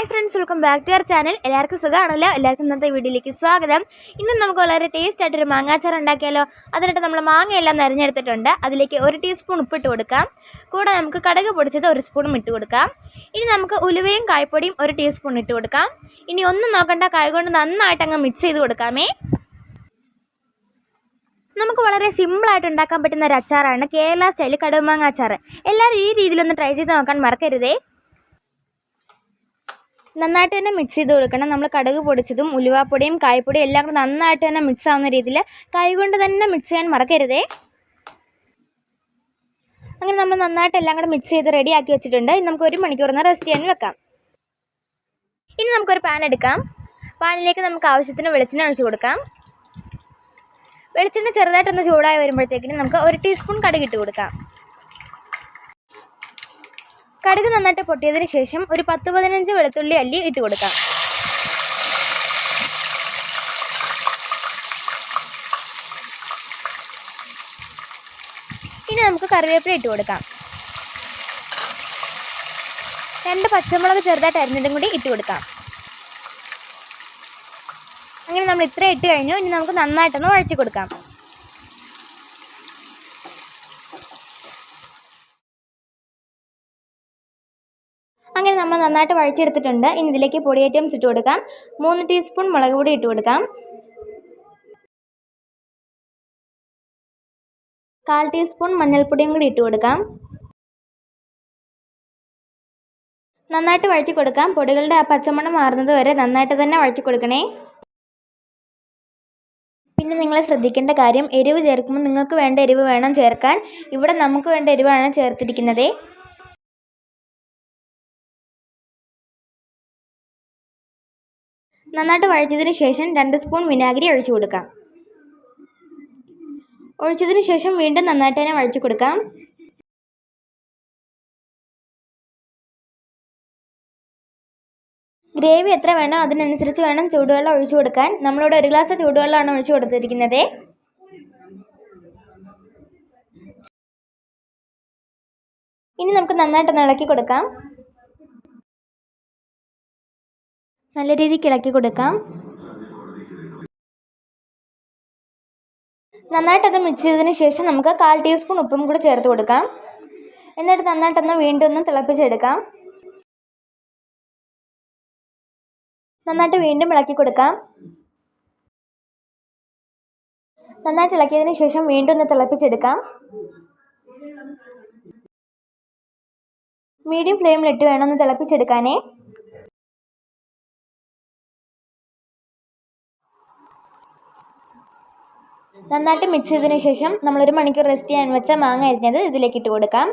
Hi friends welcome back to our channel എല്ലാവർക്കും സുഖമാണല്ലോ? എല്ലാവർക്കും ഇന്നത്തെ വീഡിയോയിലേക്ക് സ്വാഗതം. ഇന്ന് നമുക്ക് വളരെ ടേസ്റ്റ് ആയിട്ടൊരു മാങ്ങാച്ചാർ ഉണ്ടാക്കിയാലോ? അതിനായിട്ട് നമ്മൾ മാങ്ങയെല്ലാം നിറഞ്ഞെടുത്തിട്ടുണ്ട് അതിലേക്ക് ഒരു ടീസ്പൂൺ ഉപ്പിട്ട് കൊടുക്കാം. കൂടെ നമുക്ക് കടക് പൊടിച്ചത് ഒരു സ്പൂണും ഇട്ട് കൊടുക്കാം. ഇനി നമുക്ക് ഉലുവയും കായ്പൊടിയും ഒരു ടീസ്പൂൺ ഇട്ട് കൊടുക്കാം. ഇനി ഒന്നും നോക്കണ്ട കായ് കൊണ്ട് നന്നായിട്ട് അങ്ങ് മിക്സ് ചെയ്ത് കൊടുക്കാമേ. നമുക്ക് വളരെ സിമ്പിളായിട്ട് ഉണ്ടാക്കാൻ പറ്റുന്ന ഒരു അച്ചാറാണ് കേരള സ്റ്റൈൽ കടുമാങ്ങ അച്ചാർ എല്ലാവരും ഈ രീതിയിലൊന്ന് ട്രൈ ചെയ്ത് നോക്കാൻ മറക്കരുതേ. നന്നായിട്ട് തന്നെ മിക്സ് ചെയ്ത് കൊടുക്കണം. നമ്മൾ കടുക് പൊടിച്ചതും ഉലുവാപ്പൊടിയും കായപ്പൊടിയും എല്ലാം കൂടെ നന്നായിട്ട് തന്നെ മിക്സ് ആവുന്ന രീതിയിൽ കൈകൊണ്ട് തന്നെ മിക്സ് ചെയ്യാൻ മറക്കരുതേ. അങ്ങനെ നമ്മൾ നന്നായിട്ട് എല്ലാം കൂടെ മിക്സ് ചെയ്ത് റെഡിയാക്കി വെച്ചിട്ടുണ്ട്. ഇനി നമുക്ക് ഒരു മണിക്കൂർ നേരം റെസ്റ്റ് ചെയ്യാൻ വെക്കാം. ഇനി നമുക്കൊരു പാൻ എടുക്കാം. പാനിലേക്ക് നമുക്ക് ആവശ്യത്തിന് വെളിച്ചെണ്ണ ഒഴിച്ച് കൊടുക്കാം. വെളിച്ചെണ്ണ ചെറുതായിട്ടൊന്ന് ചൂടായി വരുമ്പോഴത്തേക്കിന് നമുക്ക് ഒരു ടീസ്പൂൺ കടുകിട്ട് കൊടുക്കാം. കടുക് നന്നായിട്ട് പൊട്ടിയതിന് ശേഷം ഒരു പത്ത് പതിനഞ്ച് വെളുത്തുള്ളി അല്ലി ഇട്ട് കൊടുക്കാം. ഇനി നമുക്ക് കറിവേപ്പില ഇട്ട് കൊടുക്കാം. രണ്ട് പച്ചമുളക് ചെറുതായിട്ട് അരിഞ്ഞതും കൂടി ഇട്ട് കൊടുക്കാം. അങ്ങനെ നമ്മൾ ഇത്ര ഇട്ട് കഴിഞ്ഞു. ഇനി നമുക്ക് നന്നായിട്ടൊന്ന് വഴറ്റി കൊടുക്കാം. അങ്ങനെ നമ്മൾ നന്നായിട്ട് വഴിച്ചെടുത്തിട്ടുണ്ട് ഇനി ഇതിലേക്ക് പൊടി ഐറ്റംസ് ഇട്ട് കൊടുക്കാം. മൂന്ന് ടീസ്പൂൺ മുളക് പൊടി ഇട്ട് കൊടുക്കാം. കാൽ ടീസ്പൂൺ മഞ്ഞൾപ്പൊടിയും കൂടി ഇട്ട് കൊടുക്കാം. നന്നായിട്ട് വഴറ്റി കൊടുക്കാം. പൊടികളുടെ ആ പച്ചമണം മാറുന്നത് വരെ നന്നായിട്ട് തന്നെ വഴറ്റി കൊടുക്കണേ. പിന്നെ നിങ്ങൾ ശ്രദ്ധിക്കേണ്ട കാര്യം എരിവ് ചേർക്കുമ്പോൾ നിങ്ങൾക്ക് വേണ്ട എരിവ് വേണം ചേർക്കാൻ. ഇവിടെ നമുക്ക് വേണ്ട എരിവാണ് ചേർത്തിരിക്കുന്നത്. നന്നായിട്ട് വഴറ്റിയതിന് ശേഷം രണ്ട് സ്പൂൺ വിനാഗിരി ഒഴിച്ചു കൊടുക്കാം. ഒഴിച്ചതിന് ശേഷം വീണ്ടും നന്നായിട്ട് തന്നെ വഴറ്റി കൊടുക്കാം. ഗ്രേവി എത്ര വേണോ അതിനനുസരിച്ച് വേണം ചൂടുവെള്ളം ഒഴിച്ചു കൊടുക്കാൻ. നമ്മളിവിടെ ഒരു ഗ്ലാസ് ചൂടുവെള്ളമാണ് ഒഴിച്ചു കൊടുത്തിരിക്കുന്നത്. ഇനി നമുക്ക് നന്നായിട്ട് ഇളക്കി കൊടുക്കാം. നല്ല രീതിക്ക് ഇളക്കി കൊടുക്കാം. നന്നായിട്ടൊന്ന് മിക്സ് ചെയ്തതിന് ശേഷം നമുക്ക് കാൽ ടീസ്പൂൺ ഉപ്പും കൂടി ചേർത്ത് കൊടുക്കാം. എന്നിട്ട് നന്നായിട്ടൊന്ന് വീണ്ടും ഒന്ന് തിളപ്പിച്ചെടുക്കാം. നന്നായിട്ട് വീണ്ടും ഇളക്കി കൊടുക്കാം. നന്നായിട്ട് ഇളക്കിയതിന് ശേഷം വീണ്ടും ഒന്ന് തിളപ്പിച്ചെടുക്കാം. മീഡിയം ഫ്ലെയിമിലിട്ട് വേണം ഒന്ന് തിളപ്പിച്ചെടുക്കാനേ. നന്നായിട്ട് മിക്സ് ചെയ്തതിന് ശേഷം നമ്മളൊരു മണിക്കൂർ റെസ്റ്റ് ചെയ്യാൻ വെച്ച മാങ്ങ അരിഞ്ഞത് ഇതിലേക്ക് ഇട്ട് കൊടുക്കാം.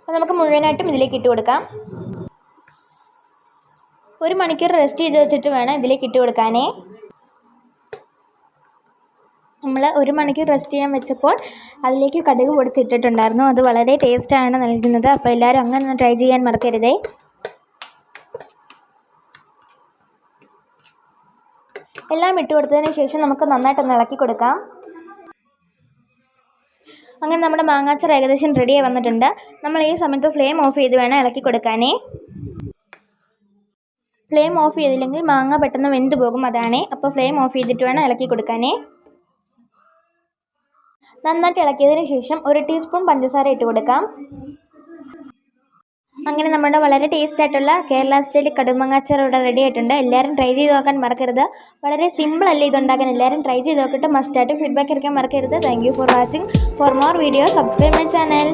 അപ്പോൾ നമുക്ക് മുഴുവനായിട്ടും ഇതിലേക്ക് ഇട്ട് കൊടുക്കാം. ഒരു മണിക്കൂർ റെസ്റ്റ് ചെയ്ത് വെച്ചിട്ട് വേണം ഇതിലേക്ക് ഇട്ട് കൊടുക്കാനേ. നമ്മൾ ഒരു മണിക്കൂർ റെസ്റ്റ് ചെയ്യാൻ വെച്ചപ്പോൾ അതിലേക്ക് കടുക് പൊടിച്ചിട്ടിട്ടുണ്ടായിരുന്നു. അത് വളരെ ടേസ്റ്റാണ് നൽകുന്നത്. അപ്പോൾ എല്ലാവരും അങ്ങനെ ഒന്ന് ട്രൈ ചെയ്യാൻ മറക്കരുതേ. എല്ലാം ഇട്ട് കൊടുത്തതിന് ശേഷം നമുക്ക് നന്നായിട്ടൊന്ന് ഇളക്കി കൊടുക്കാം. അങ്ങനെ നമ്മുടെ മാങ്ങാച്ചർ ഏകദേശം റെഡിയായി വന്നിട്ടുണ്ട്. നമ്മൾ ഈ സമയത്ത് ഫ്ലെയിം ഓഫ് ചെയ്ത് വേണം ഇളക്കി കൊടുക്കാനേ. ഫ്ലെയിം ഓഫ് ചെയ്തില്ലെങ്കിൽ മാങ്ങ പെട്ടെന്ന് വെന്ത് പോകും അതാണേ. അപ്പോൾ ഫ്ലെയിം ഓഫ് ചെയ്തിട്ട് വേണം ഇളക്കി കൊടുക്കാനേ. നന്നായിട്ട് ഇളക്കിയതിന് ശേഷം ഒരു ടീസ്പൂൺ പഞ്ചസാര ഇട്ട് കൊടുക്കാം. അങ്ങനെ നമ്മുടെ വളരെ ടേസ്റ്റ് ആയിട്ടുള്ള കേരള സ്റ്റൈൽ കടുമങ്ങാച്ചാർ ഇവിടെ റെഡി ആയിട്ടുണ്ട്. എല്ലാവരും ട്രൈ ചെയ്ത് നോക്കാൻ മറക്കരുത്. വളരെ സിമ്പിൾ അല്ലേ ഇതുണ്ടാക്കാൻ? എല്ലാവരും ട്രൈ ചെയ്ത് നോക്കിയിട്ട് മസ്റ്റായിട്ട് ഫീഡ്ബാക്ക് ഇറക്കാൻ മറക്കരുത്. Thank for watching for more video subscribe my channel